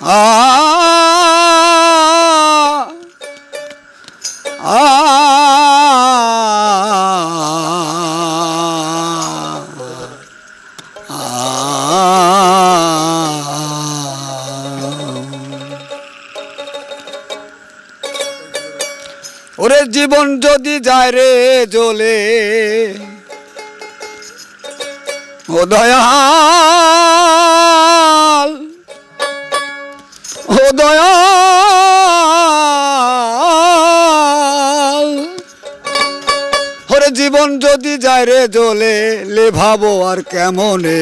ওরে জীবন যদি যায় রে জ্বলে ও দয়াল। ওরে জীবন যদি যায় রে জ্বলে লে ভাবো আর কেমনে?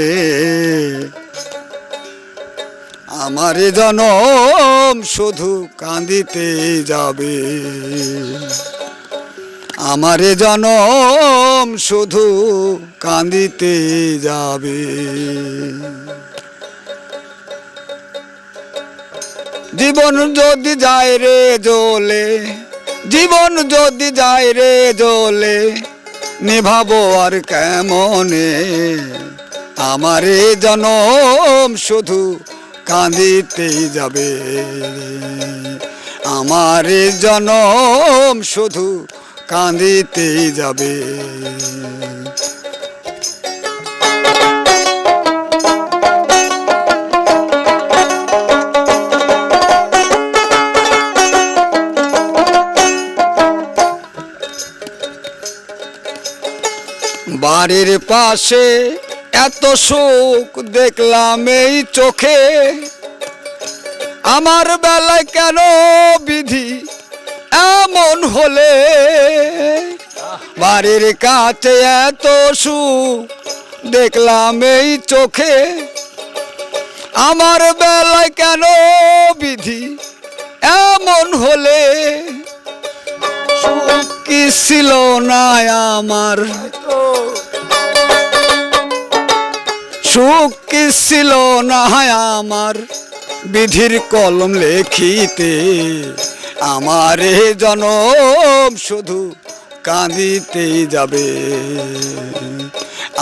আমারে জনম শুধু কান্দিতে যাবে। আমারে জনম শুধু কান্দিতে যাবে। জীবন যদি যায় রে জ্বলে জীবন যদি যায় রে জলে, নিভাবো আর কেমনে? আমারে জনম শুধু কাঁদিতেই যাবে। আমার জনম শুধু কাঁদিতেই যাবে। বাড়ির পাশে এত সুখ দেখলাম এই চোখে। আমার বেলায় কেন বিধি এমন হলে? বাড়ির কাছে এত সুখ দেখলাম এই চোখে। আমার বেলায় কেন বিধি এমন হলে? সুখ ছিল না আমার। সুখ কি ছিল না আমার। বিধির কলম লেখিতে আমারে জনম শুধু কাঁদিতে যাবে।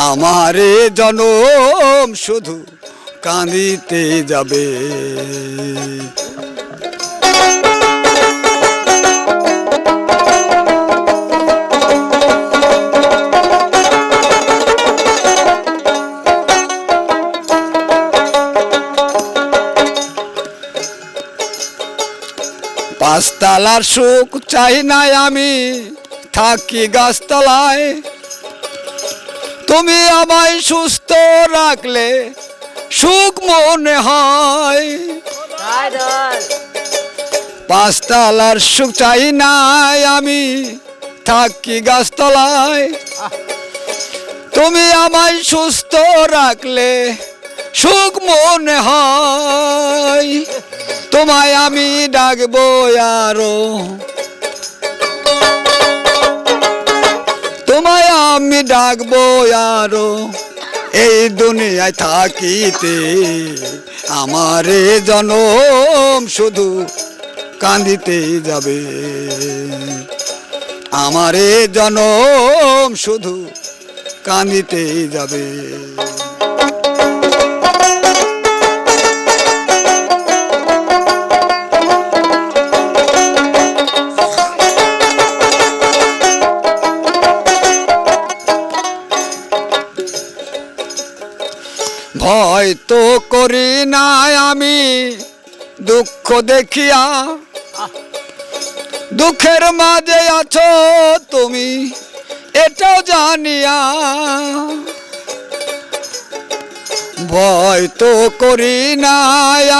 আমারে জনম শুধু কাঁদিতে যাবে। পাঁচতলার সুখ চাই নাই আমি, থাকি গাছতলায়। তুমি আমায় সুস্থ রাখলে সুখ মনে হয়। পাঁচতলার সুখ চাই নাই আমি, থাকি গাছতলায়। তুমি আমায় সুস্থ রাখলে সুখ মনে হয়। তোমায় আমি ডাকবো আরও। তোমায় আমি ডাকবো আরও। এই দুনিয়ায় থাকিতে আমারে জনম শুধু কান্দিতে যাবে। আমারে জনম শুধু কান্দিতে যাবে। ভয় তো করি না আমি দুঃখ দেখিয়া। দুঃখের মাঝে আছো তুমি, এটাও জানিয়া। ভয় তো করি না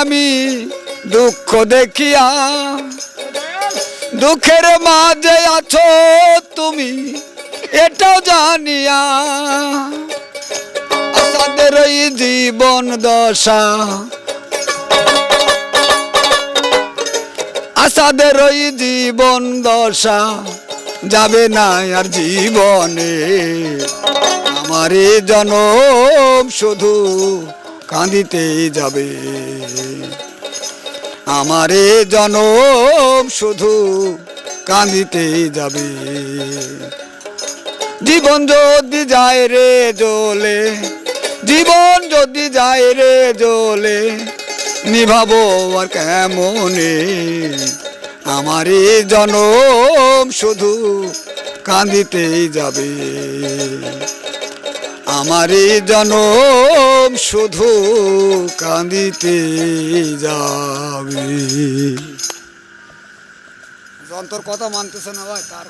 আমি দুঃখ দেখিয়া। দুঃখের মাঝে আছো তুমি, এটাও জানিয়া। এই জীবন দশা। আসাদের ওই জীবন দশা, যাবে না আর জীবনে। আমারে জনম শুধু কাঁদিতে যাবে। আমারে জনম শুধু কাঁদিতে যাবে। জীবন যদি যায় রে জ্বলে জীবন যদি যায় রে জ্বলে নিভাবো আর কেমনে? আমারই জনম শুধু কাঁদিতেই যাবে। আমারই জনম শুধু কাঁদিতে যাবে। যন্তর কথা মানতেছে না ভাই, তার